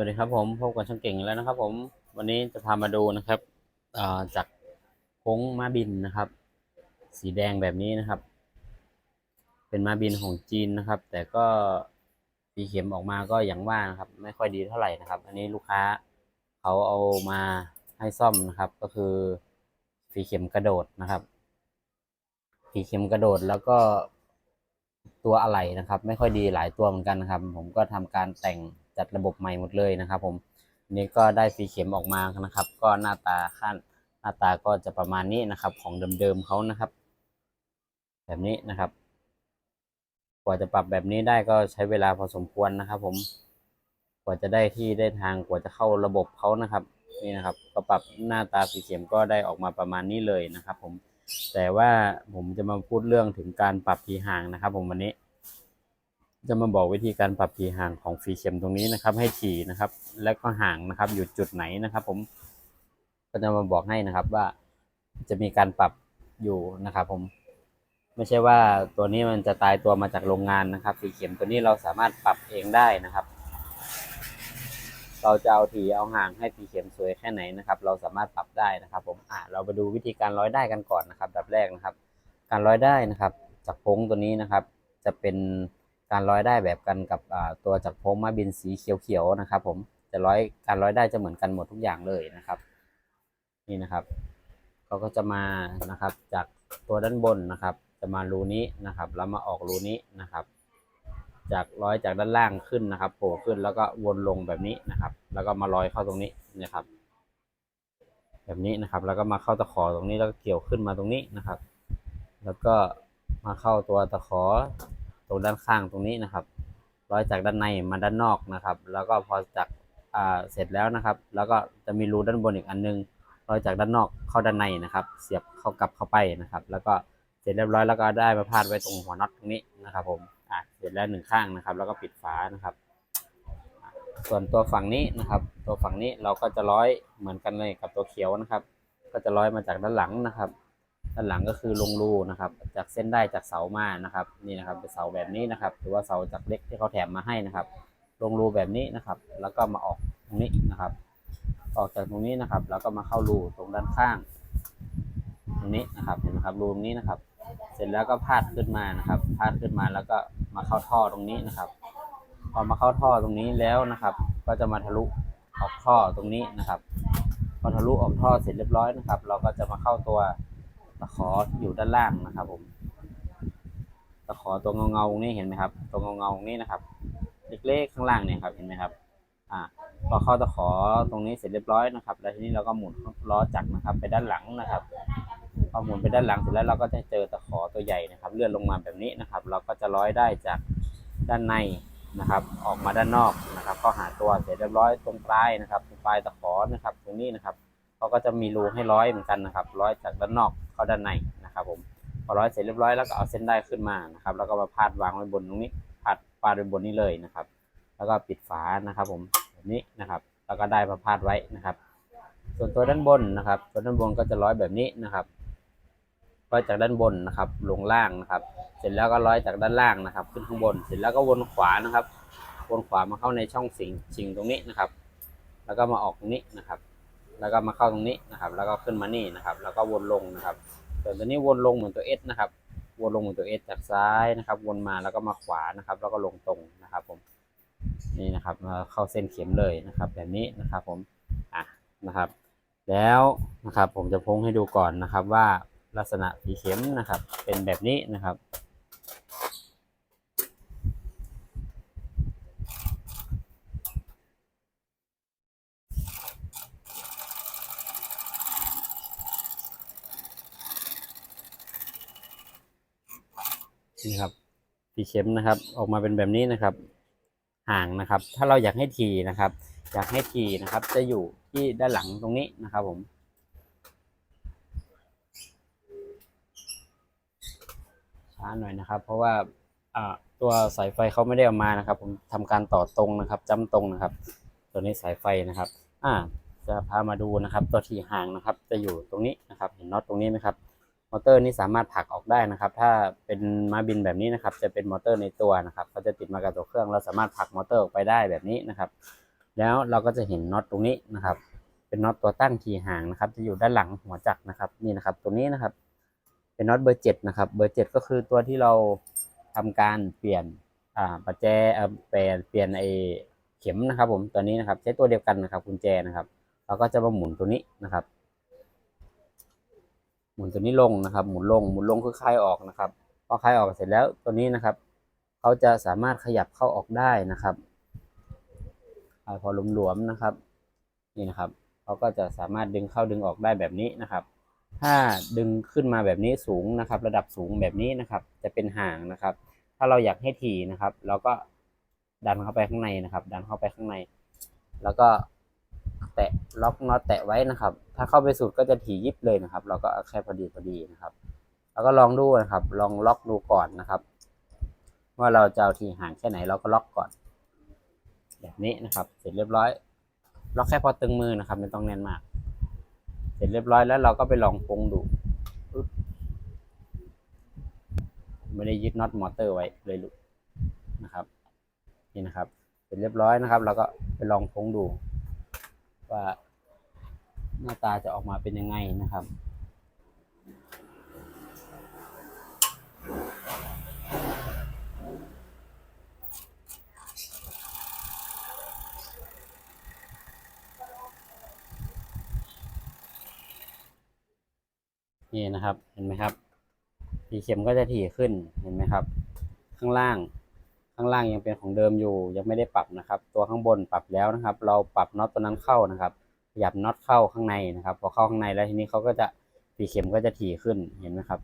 วัสดีครับผมพบกับช่างเก่งแล้วนะครับ ผมวันนี้จะพามาดูนะครับาจากโค้งม้าบินนะครับ สีแดงแบบนี้นะครับ เป็นม้าบินของจีนนะครับ แต่ก็สีเข็มออกมาก็อย่างว่านะครับ ไม่ค่อยดีเท่าไหร่นะครับ อันนี้ลูกค้าเขาเอามาให้ซ่อมนะครับ ก็คือสีเข็มกระโดดนะครับสีเข็มกระโดดแล้วก็ตัวอะไหล่นะครับ ไม่ค่อยดีหลายตัวเหมือนกันนะครับ ผมก็ทำการแต่ง จัดระบบใหม่หมดเลยนะครับ ผมนนี้ก็ได้สีเข็มออกมานะครับ ก็หน้าตาขั้นหน้าตาก็จะประมาณนี้นะครับ ของเดิมๆเขานะครับ แบบนี้นะครับ กว่าจะปรับแบบนี้ได้ก็ใช้เวลาพอสมควรนะครับ ผมกว่าจะได้ที่ได้ทางกว่าจะเข้าระบบเขานะครับ นี่นะครับ ก็ปรับหน้าตาสีเข็มก็ได้ออกมาประมาณนี้เลยนะครับ ผมแต่ว่าผมจะมาพูดเรื่องถึงการปรับทีห่างนะครับ ผมวันนี้ จะมาบอกวิธีการปรับทีห่างของฟีเข็มตรงนี้นะครับ ให้ถี่นะครับ และก็ห่างนะครับ อยู่จุดไหนนะครับ ผมก็จะมาบอกให้นะครับว่าจะมีการปรับอยู่นะครับ ผม ไม่ใช่ว่าตัวนี้มันจะตายตัวมาจากโรงงานนะครับสีเข็มตัวนี้เราสามารถปรับเองได้นะครับ เราจะเอาถี่เอาห่างให้สีเข็มสวยแค่ไหนนะครับ เราสามารถปรับได้นะครับ ผมอ่าเราไปดูวิธีการร้อยได้กันก่อนนะครับแบบแรกนะครับ การร้อยได้นะครับ จากโพ้งตัวนี้นะครับ จะเป็น การร้อยได้แบบกันกับตัวจากโพ้งมาบินสีเขียวๆนะครับผมจะร้อยการร้อยได้จะเหมือนกันหมดทุกอย่างเลยนะครับ นี่นะครับเขาก็จะมานะครับจากตัวด้านบนนะครับ จะมารูนี้นะครับ แล้วมาออกรูนี้นะครับ จากร้อยจากด้านล่างขึ้นนะครับโผล่ขึ้นแล้วก็วนลงแบบนี้นะครับ แล้วก็มาร้อยเข้าตรงนี้นะครับ แบบนี้นะครับ แล้วก็มาเข้าตะขอตรงนี้แล้วก็เกี่ยวขึ้นมาตรงนี้นะครับ แล้วก็มาเข้าตัวตะขอ ตรงด้านข้างตรงนี้นะครับ ร้อยจากด้านในมาด้านนอกนะครับ แล้วก็พอจากอ่าเสร็จแล้วนะครับ แล้วก็จะมีรูด้านบนอีกอันนึงร้อยจากด้านนอกเข้าด้านในนะครับ เสียบเข้ากลับเข้าไปนะครับ แล้วก็เสร็จเรียบร้อยแล้วก็ได้มาพาดไว้ตรงหัวน็อตตรงนี้นะครับ ผมอะเสร็จแล้วหนึ่งข้างนะครับ แล้วก็ปิดฝานะครับ ส่วนตัวฝั่งนี้นะครับ ตัวฝั่งนี้เราก็จะร้อยเหมือนกันเลยกับตัวเขียวนะครับ ก็จะร้อยมาจากด้านหลังนะครับ ด้านหลังก็คือลงรูนะครับ จากเส้นได้จากเสามานะครับ นี่นะครับเป็นเสาแบบนี้นะครับ หรือว่าเสาจากเล็กที่เขาแถมมาให้นะครับ ลงรูแบบนี้นะครับ แล้วก็มาออกตรงนี้นะครับ ออกจากตรงนี้นะครับ แล้วก็มาเข้ารูตรงด้านข้าง ตรงนี้นะครับเห็นไหมครับรูตรงนี้นะครับ เสร็จแล้วก็พาดขึ้นมานะครับ พาดขึ้นมาแล้วก็มาเข้าท่อตรงนี้นะครับ พอมาเข้าท่อตรงนี้แล้วนะครับ ก็จะมาทะลุออกท่อตรงนี้นะครับ พอทะลุออกท่อเสร็จเรียบร้อยนะครับ เราก็จะมาเข้าตัว ตะขออยู่ด้านล่างนะครับ ผม ตะขอตัวเงาเงาตรงนี้เห็นไหมครับ ตัวเงาเงาตรงนี้นะครับ เล็กๆข้างล่างเนี่ยครับ เห็นไหมครับ อ่าพอเข้าตะขอตรงนี้เสร็จเรียบร้อยนะครับ แล้วทีนี้เราก็หมุนล้อจักรนะครับ ไปด้านหลังนะครับพอหมุนไปด้านหลังเสร็จแล้วเราก็จะเจอตะขอตัวใหญ่นะครับ เลื่อนลงมาแบบนี้นะครับ เราก็จะร้อยได้จากด้านในนะครับ ออกมาด้านนอกนะครับ ก็หาตัวเสร็จเรียบร้อยตรงปลายนะครับตรงปลายตะขอนะครับ ตรงนี้นะครับ เขาก็จะมีรูให้ร้อยเหมือนกันนะครับ ร้อยจากด้านนอกเข้าด้านในนะครับ ผมพอร้อยเสร็จเรียบร้อยแล้วก็เอาเส้นได้ขึ้นมานะครับ แล้วก็มาพาดวางไว้บนตรงนี้พาดปาดไว้บนนี้เลยนะครับ แล้วก็ปิดฝานะครับ ผมแบบนี้นะครับ แล้วก็ได้มาพาดไว้นะครับ ส่วนตัวด้านบนนะครับ ตัวด้านบนก็จะร้อยแบบนี้นะครับร้อยจากด้านบนนะครับ ลงล่างนะครับ เสร็จแล้วก็ร้อยจากด้านล่างนะครับ ขึ้นข้างบน เสร็จแล้วก็วนขวานะครับ วนขวามาเข้าในช่องสิงชิงตรงนี้นะครับ แล้วก็มาออกตรงนี้นะครับ แล้วก็มาเข้าตรงนี้นะครับ แล้วก็ขึ้นมานี่นะครับ แล้วก็วนลงนะครับส่วนตัวนี้วนลงเหมือนตัวเอสนะครับ วนลงเหมือนตัวเอสจากซ้ายนะครับ วนมาแล้วก็มาขวานะครับ แล้วก็ลงตรงนะครับผมนี่นะครับมาเข้าเส้นเข็มเลยนะครับ แบบนี้นะครับผมอะนะครับ แล้วนะครับผมจะพ้งให้ดูก่อนนะครับว่าลักษณะผีเข็มนะครับ เป็นแบบนี้นะครับ นี่ครับผีเข็มนะครับ ออกมาเป็นแบบนี้นะครับ ห่างนะครับ ถ้าเราอยากให้ทีนะครับ อยากให้ทีนะครับ จะอยู่ที่ด้านหลังตรงนี้นะครับ ผมช้าหน่อยนะครับ เพราะว่าตัวสายไฟเขาไม่ได้เอามานะครับ ผมทำการต่อตรงนะครับ จ้ำตรงนะครับ ตัวนี้สายไฟนะครับ อ่าจะพามาดูนะครับ ตัวทีห่างนะครับ จะอยู่ตรงนี้นะครับ เห็นน็อตตรงนี้ไหมครับ มอเตอร์นี่สามารถผลักออกได้นะครับ ถ้าเป็นม้าบินแบบนี้นะครับ จะเป็นมอเตอร์ในตัวนะครับเขาจะติดมากับตัวเครื่อง เราสามารถผลักมอเตอร์ออกไปได้แบบนี้นะครับ แล้วเราก็จะเห็นน็อตตรงนี้นะครับ เป็นน็อตตัวตั้งทีห่างนะครับ จะอยู่ด้านหลังหัวจักรนะครับ นี่นะครับ ตัวนี้นะครับ เป็นน็อตเบอร์เจ็ดนะครับ เบอร์เจ็ดก็คือตัวที่เราทำการเปลี่ยนอ่าประแจเอ่อปลี่ยนเปลี่ยนไอเข็มนะครับ ผมตัวนี้นะครับ ใช้ตัวเดียวกันนะครับกุญแจนะครับ เราก็จะมาหมุนตัวนี้นะครับ มุนตัวนี้ลงนะครับ หมุนลง หมุนลงคือคลายออกนะครับ พอคลายออกเสร็จแล้วตัวนี้นะครับ เขาจะสามารถขยับเข้าออกได้นะครับพอหลวมๆนะครับ นี่นะครับเขาก็จะสามารถดึงเข้าดึงออกได้แบบนี้นะครับ ถ้าดึงขึ้นมาแบบนี้สูงนะครับ ระดับสูงแบบนี้นะครับ จะเป็นห่างนะครับ ถ้าเราอยากให้ถี่นะครับ เราก็ดันเข้าไปข้างในนะครับ ดันเข้าไปข้างใน แล้วก็ ตะล็อกน็อตแตะไว้นะครับ ถ้าเข้าไปสุดก็จะถี่ยิบเลยนะครับ เราก็แค่พอดีพอดีนะครับ แล้วก็ลองดูนะครับ ลองล็อกดูก่อนนะครับ ว่าเราจะเอาถี่ห่างแค่ไหนเราก็ล็อกก่อน แบบนี้นะครับ เสร็จเรียบร้อย ล็อกแค่พอตึงมือนะครับ ไม่ต้องแน่นมาก เสร็จเรียบร้อยแล้วเราก็ไปลองพงดูไม่ได้ยึดน็อตมอเตอร์ไว้เลยลุดนะครับ นี่นะครับ เสร็จเรียบร้อยนะครับ เราก็ไปลองพงดู ว่าหน้าตาจะออกมาเป็นยังไงนะครับ นี่นะครับเห็นไหมครับทีเข็มก็จะถี่ขึ้นเห็นไหมครับ ข้างล่าง ข้างล่างยังเป็นของเดิมอยู่ ยังไม่ได้ปรับนะครับ ตัวข้างบนปรับแล้วนะครับ เราปรับน็อตตัวนั้นเข้านะครับขยับน็อตเข้าข้างในนะครับ พอเข้าข้างในแล้วทีนี้เขาก็จะทีเข็มก็จะถี่ขึ้นเห็นไหมครับ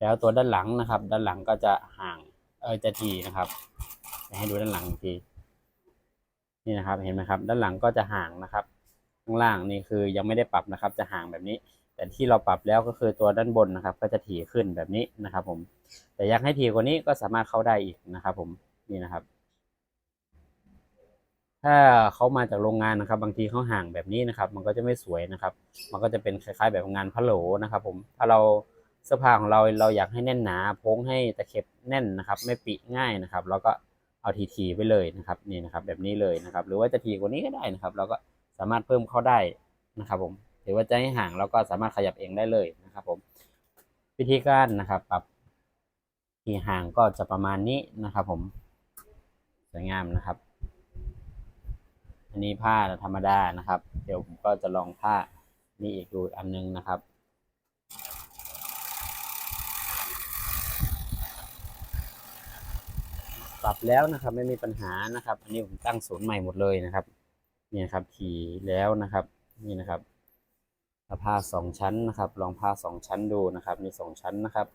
แล้วตัวด้านหลังนะครับ ด้านหลังก็จะห่างเออจะถี่นะครับให้ดูด้านหลังทีนี่นะครับ เห็นไหมครับ ด้านหลังก็จะห่างนะครับ ข้างล่างนี่คือยังไม่ได้ปรับนะครับ จะห่างแบบนี้ แต่ที่เราปรับแล้วก็คือตัวด้านบนนะครับ ก็จะถี่ขึ้นแบบนี้นะครับผมแต่อยากให้ถี่กว่านี้ก็สามารถเข้าได้อีกนะครับผมนี่นะครับ ถ้าเขามาจากโรงงานนะครับ บางทีเขาห่างแบบนี้นะครับ มันก็จะไม่สวยนะครับ มันก็จะเป็นคล้ายๆ แบบงานพะโหลนะครับ ผมถ้าเราเสื้อผ้าของเราเราอยากให้แน่นหนาโพ้งให้ตะเข็บแน่นนะครับ ไม่ปิง่ายนะครับเราก็เอาทีๆไปเลยนะครับนี่นะครับ แบบนี้เลยนะครับ หรือว่าจะถีกว่านี้ก็ได้นะครับ เราก็สามารถเพิ่มเข้าได้นะครับผม หรือว่าจะให้ห่างเราก็สามารถขยับเองได้เลยนะครับผมวิธีการนะครับ ปรับที่ห่างก็จะประมาณนี้นะครับ ผมสวยงามนะครับ อันนี้ผ้าธรรมดานะครับ เดี๋ยวผมก็จะลองผ้านี่อีกดูอันนึงนะครับปรับแล้วนะครับไม่มีปัญหานะครับ อันนี้ผมตั้งศูนย์ใหม่หมดเลยนะครับนี่นะครับขี่แล้วนะครับ นี่นะครับ ผ้าสองชั้นนะครับ ลองผ้าสองชั้นดูนะครับ มีสองชั้นนะครับ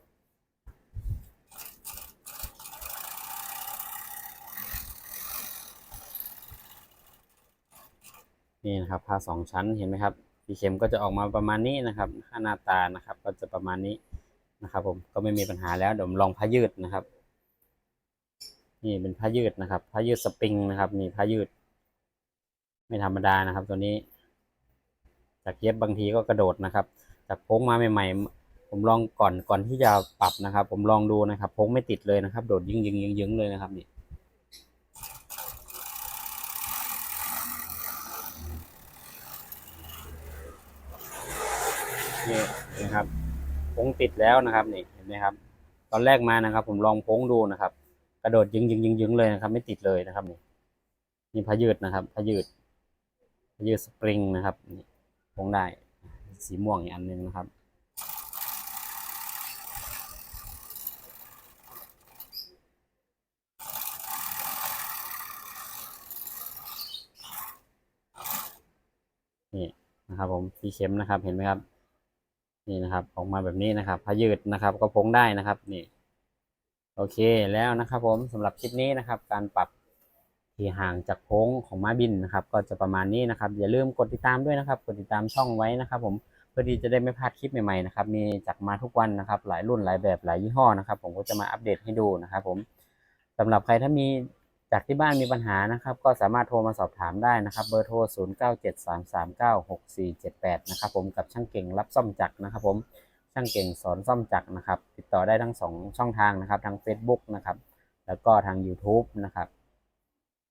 นี่นะครับผ้าสองชั้นเห็นไหมครับสีเข็มก็จะออกมาประมาณนี้นะครับหน้าตานะครับ ก็จะประมาณนี้นะครับ ผมก็ไม่มีปัญหาแล้วเดี๋ยวผมลองผ้ายืดนะครับ นี่เป็นผ้ายืดนะครับผ้ายืดสปริงนะครับ นี่ผ้ายืด ไม่ธรรมดานะครับ ตัวนี้ จากเย็บบางทีก็กระโดดนะครับ จากโพ้งมาใหม่ ๆ ผมลองก่อนก่อนที่จะปรับนะครับ ผมลองดูนะครับโพ้งไม่ติดเลยนะครับ โดดยิงยิงยิงยิงเลยนะครับนี่นี่นะครับโพ้งติดแล้วนะครับนี่เห็นไหมครับ ตอนแรกมานะครับ ผมลองโพ้งดูนะครับ กระโดดยิงยิงยิงยิงเลยนะครับ ไม่ติดเลยนะครับนี่นี่พายืดนะครับพายืดพายืดสปริงนะครับนี่ โพ้งได้ สีม่วงอีกอันนึงนะครับ นี่นะครับผมสีเข็มนะครับเห็นไหมครับ นี่นะครับ ออกมาแบบนี้นะครับพายืดนะครับ ก็พงได้นะครับ นี่ โอเคแล้วนะครับ ผมสำหรับคลิปนี้นะครับ การปรับ ที่ห่างจากโค้งของม้าบินนะครับ ก็จะประมาณนี้นะครับ อย่าลืมกดติดตามด้วยนะครับ กดติดตามช่องไว้นะครับ ผมเพื่อที่จะได้ไม่พลาดคลิปใหม่ๆนะครับ มีจากมาทุกวันนะครับ หลายรุ่นหลายแบบหลายยี่ห้อนะครับ ผมก็จะมาอัปเดตให้ดูนะครับ ผมสำหรับใครถ้ามีจากที่บ้านมีปัญหานะครับ ก็สามารถโทรมาสอบถามได้นะครับ เบอร์โทร 0 9 7 3 3 9 6 4 7 8 นะครับ ผมกับช่างเก่งรับซ่อมจักรนะครับ ผมช่างเก่งสอนซ่อมจักรนะครับ ติดต่อได้ทั้งสองช่องทางนะครับ ทาง Facebook นะครับ แล้วก็ทาง YouTube นะครับ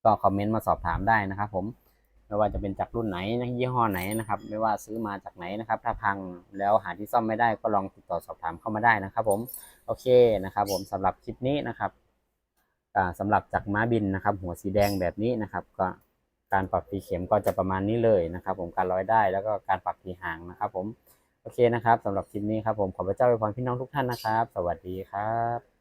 ก็คอมเมนต์มาสอบถามได้นะครับ ผมไม่ว่าจะเป็นจากรุ่นไหนนะยี่ห้อไหนนะครับ ไม่ว่าซื้อมาจากไหนนะครับ ถ้าพังแล้วหาที่ซ่อมไม่ได้ก็ลองติดต่อสอบถามเข้ามาได้นะครับ ผมโอเคนะครับ ผมสำหรับคลิปนี้นะครับอ่าสำหรับจากม้าบินนะครับ หัวสีแดงแบบนี้นะครับ ก็การปรับทีเข็มก็จะประมาณนี้เลยนะครับ ผมการร้อยได้แล้วก็การปรับทีหางนะครับ ผมโอเคนะครับสำหรับคลิปนี้ครับผมขอพระเจ้าอวยพรพี่น้องทุกท่านนะครับ สวัสดีครับ